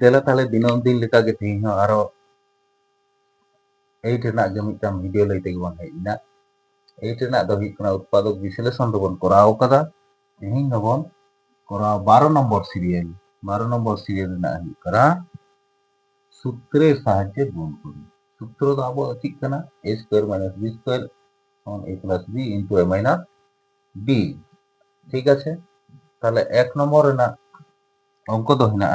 ᱫᱮᱞᱟ ᱛᱟᱦᱞᱮ ᱫᱤᱱᱟᱹᱢ ᱫᱤᱱ ᱞᱮᱠᱟᱜᱮ ᱛᱮᱦᱮᱧ ᱦᱚᱸ ᱟᱨᱚ এইট ᱨᱮᱱᱟᱜ ᱜᱮ ᱢᱤᱫᱴᱟᱝ ᱵᱷᱤᱰᱤᱭᱳ ᱞᱟᱹᱭ ᱛᱮᱜᱮ ᱵᱚᱱ ᱦᱮᱡ ᱮᱱᱟ এইট ᱨᱮᱱᱟᱜ ᱫᱚ ᱦᱩᱭᱩᱜ ᱠᱟᱱᱟ ᱩᱛᱯᱟᱫᱚᱠ ᱵᱤᱥᱞᱮᱥᱚᱱ ᱫᱚᱵᱚᱱ ᱠᱚᱨᱟᱣ ᱟᱠᱟᱫᱟ ᱛᱮᱦᱮᱧ ᱫᱚᱵᱚᱱ ᱠᱚᱨᱟᱣ ᱵᱟᱨᱚ ᱱᱚᱢᱵᱚᱨ ᱥᱤᱨᱤᱭᱟᱞ বারো নম্বর সিরিয়াল হয়ে কারা সূত্রের সাহায্যে গুণ করি সূত্র তো আবো ঠিক কানা A square minus B square সমান A plus B into A minus B ঠিক আছে তাহলে এক নম্বর না অঙ্ক তো হেনা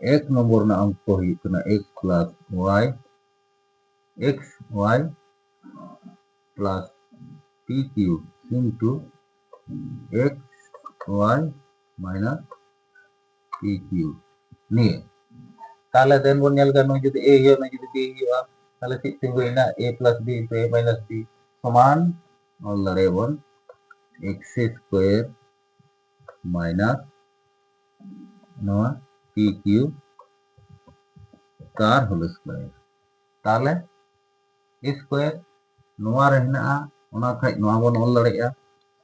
એક নম্বરના અંક કોહીકના x plus y. X, y plus p cube into x, y minus p cube নিয়ে তাহলে দেন বনিয়াল কারণ যদি a হয় না যদি b হয় তাহলে ঠিক থাকবে না a plus b into a minus b. সমান অল্লার এবং x স্কোয়ার মাইনাস নয় পি কিউ তার হোল স্কোয়ার তাহলে স্কোয়ার ᱱᱚᱣᱟ ᱨᱮ ᱦᱮᱱᱟᱜᱼᱟ ᱚᱱᱟ ᱠᱷᱟᱡ ᱱᱚᱣᱟ ᱵᱚᱱ ᱚᱞ ᱫᱟᱲᱮᱭᱟᱜᱼᱟ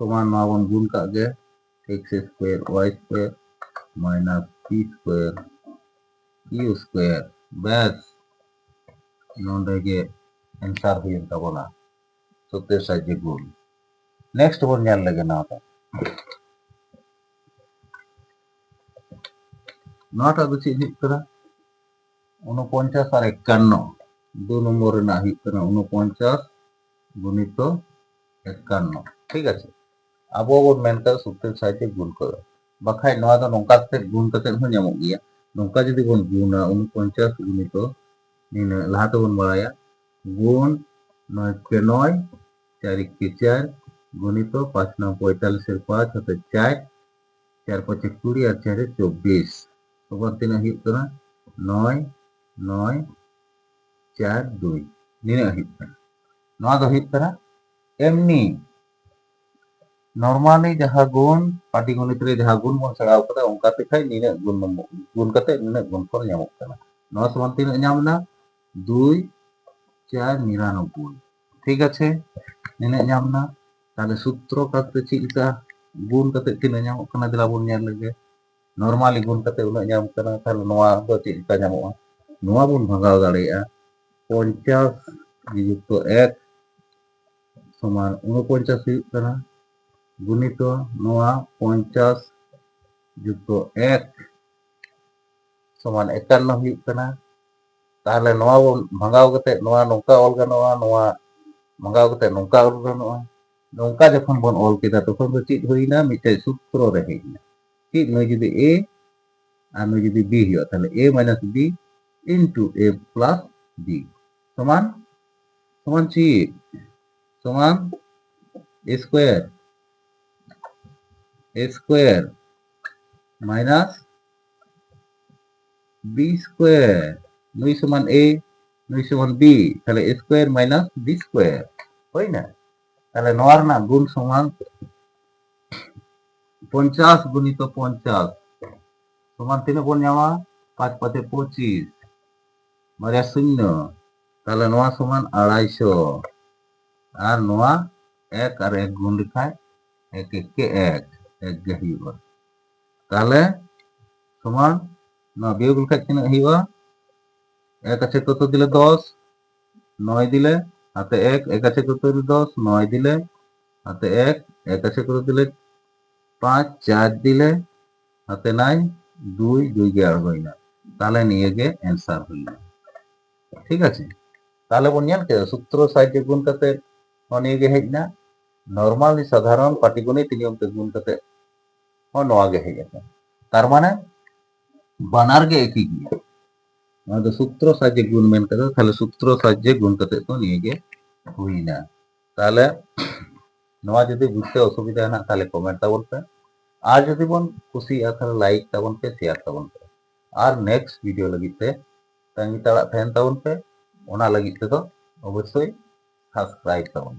ᱥᱚᱢᱟᱱ ᱱᱚᱣᱟ ᱵᱚᱱ ᱜᱩᱱ ᱠᱟᱜ ᱜᱮ x square y square minus p square q square ব্যাস নন্ডে গে অ্যান্সার হয়ে যাবে না সত্যের সাহায্যে গুণ নেক্সট বন জানলে গে না নটা ᱫᱚ ᱪᱮᱫ ᱦᱩᱭᱩᱜ ᱠᱟᱱᱟ ঊনপঞ্চাশ আর একান্ন। দু নম্বর না হইত না ঊনপঞ্চাশ গুণিত একান্ন। ঠিক আছে। আবো বন মেনকা সূত্রের সাহায্যে গুণ করো। বাখাই নয়া দো নঙ্কা কাতে গুণ কাতে হো নামো গিয়া। নঙ্কা যদি বন গুণা ঊনপঞ্চাশ গুণিত নিনা লাহাতে বন বাড়ায়া গুণ নয় কে নয়, চার কে চার, গুণিত পাঁচ নয় পঁয়তাল্লিশের পাঁচ হতে চার চার পাঁচে কুড়ি আর চারে চব্বিশ। উপর তিনে হিপতরা নয় নয় চার দুই নিরেও হিপতরা নয় দো হিপতরা এমনি নর্মালি ᱡᱟᱦᱟᱸ ᱜᱩᱱ ᱯᱟᱴᱤᱜᱚᱱᱤᱛ ᱨᱮ ᱡᱟᱦᱟᱸ ᱜᱩᱱ ᱵᱚᱱ ᱥᱟᱲᱟᱣ ᱠᱟᱫᱟ ᱚᱱᱠᱟ ᱛᱮᱠᱷᱟᱡ ᱱᱤᱱᱟᱹᱜ ᱜᱩᱱ ᱜᱩᱱ ᱠᱟᱛᱮ ᱱᱤᱱᱟᱹᱜ ᱜᱩᱱᱯᱷᱚᱞ ᱧᱟᱢᱚᱜ ᱠᱟᱱᱟ ᱱᱚᱣᱟ ᱥᱚᱢᱟᱱ ᱛᱤᱱᱟᱹᱜ ᱧᱟᱢ ᱮᱱᱟ দুই চার নিরানব্বই ঠিক আছে নিনে নাম না তাহলে সূত্র কাতে চিলকা গুণ কাতে তিনে নামক কানা দিলা বল নিয়ে লাগে ᱱᱚᱨᱢᱟᱞᱤ ᱜᱩᱱ ᱠᱟᱛᱮ ᱩᱱᱟᱹᱜ ᱧᱟᱢ ᱠᱟᱱᱟ ᱛᱟᱦᱞᱮ ᱱᱚᱣᱟ ᱫᱚ ᱪᱮᱫ ᱞᱮᱠᱟ ᱧᱟᱢᱚᱜᱼᱟ ᱱᱚᱣᱟ ᱵᱚᱱ ᱵᱷᱟᱜᱟᱣ ᱫᱟᱲᱮᱭᱟᱜᱼᱟ ᱯᱚᱧᱪᱟᱥ যুক্ত এক সমান উনপঞ্চাশ হইব কানা গুণিত নোয়া পঞ্চাশ যুক্ত এক সমান একান্ন হইব কানা তাহলে নোয়া বন ভাঙাও কতে নোয়া নৌকা অল গানোয়া নোয়া ভাঙাও কতে নৌকা অল গানোয়া নৌকা যখন বন অল কেদা তখন তো চিত হইনা মিটাই সূত্র রে হইনা কি? নয় যদি এ আর নয় যদি বি হিও তাহলে A minus B into A plus B সমান সমান সি সমান A square A square minus B square নয় সমান এ নয় সমান বি তাহলে A square minus B square হয় না? তাহলে নর না, গুণ সমান পঞ্চাশ গুণিত পঞ্চাশ, সমান তিন পঞ্জামা পাঁচ পাঁচে পঁচিশ মানে শূন্য, তাহলে নোয়া সমান আড়াইশো, আর নোয়া এক আর এক গুণ লেখায় এক এককে এক এক তাহলে সমান না বিয়োগ লেখায় তিন এক আছে কত দিলে দশ? নয় দিলে হাতে এক এক আছে কত দিলে দশ? নয় দিলে হাতে এক এক আছে কত দিলে পাঁচ, চার দিলে হাতে নাই, দুই দুই গেয়ার হই না। তাহলে নিয়ে গে অ্যান্সার হই না ঠিক আছে? তাহলে বনিয়ান কে? সূত্র সাহায্যে গুণটাতে নিয়ে গে হেজ না নর্মালি সাধারণ পাটিগুণে তিনি তে গুণটাতে ও নোয়া গে হেজ তার মানে বানার গে একই গিয়ে মানে সূত্র সাহায্যে গুণ মেন কাতে তাহলে সূত্র সাহায্যে গুণ কাতে তো নিয়ে গে হই না। তাহলে ᱱᱚᱣᱟ ᱡᱩᱫᱤ ᱵᱩᱡᱽᱛᱮ ᱚᱥᱩᱵᱤᱫᱟ ᱦᱮᱱᱟᱜ ᱛᱟᱦᱚᱞᱮ ᱠᱚᱢᱮᱱᱴ ᱛᱟᱵᱚᱱ ᱯᱮ ᱟᱨ ᱡᱩᱫᱤ ᱵᱚᱱ ᱠᱩᱥᱤᱭᱟᱜᱼᱟ ᱛᱟᱦᱚᱞᱮ ᱞᱟᱭᱤᱠ ᱛᱟᱵᱚᱱ ᱯᱮ ᱥᱮᱭᱟᱨ ᱛᱟᱵᱚᱱ ᱯᱮ ᱟᱨ ᱱᱮᱠᱥᱴ ᱵᱷᱤᱰᱤᱭᱳ ᱞᱟᱹᱜᱤᱫ ᱛᱮ ᱛᱟᱺᱜᱤ ᱛᱟᱲᱟᱜ ᱛᱟᱦᱮᱱ ᱛᱟᱵᱚᱱ ᱯᱮ ᱚᱱᱟ ᱞᱟᱹᱜᱤᱫ ᱛᱮᱫᱚ ᱚᱵᱚᱥᱥᱳᱭ সাবস্ক্রাইব করুন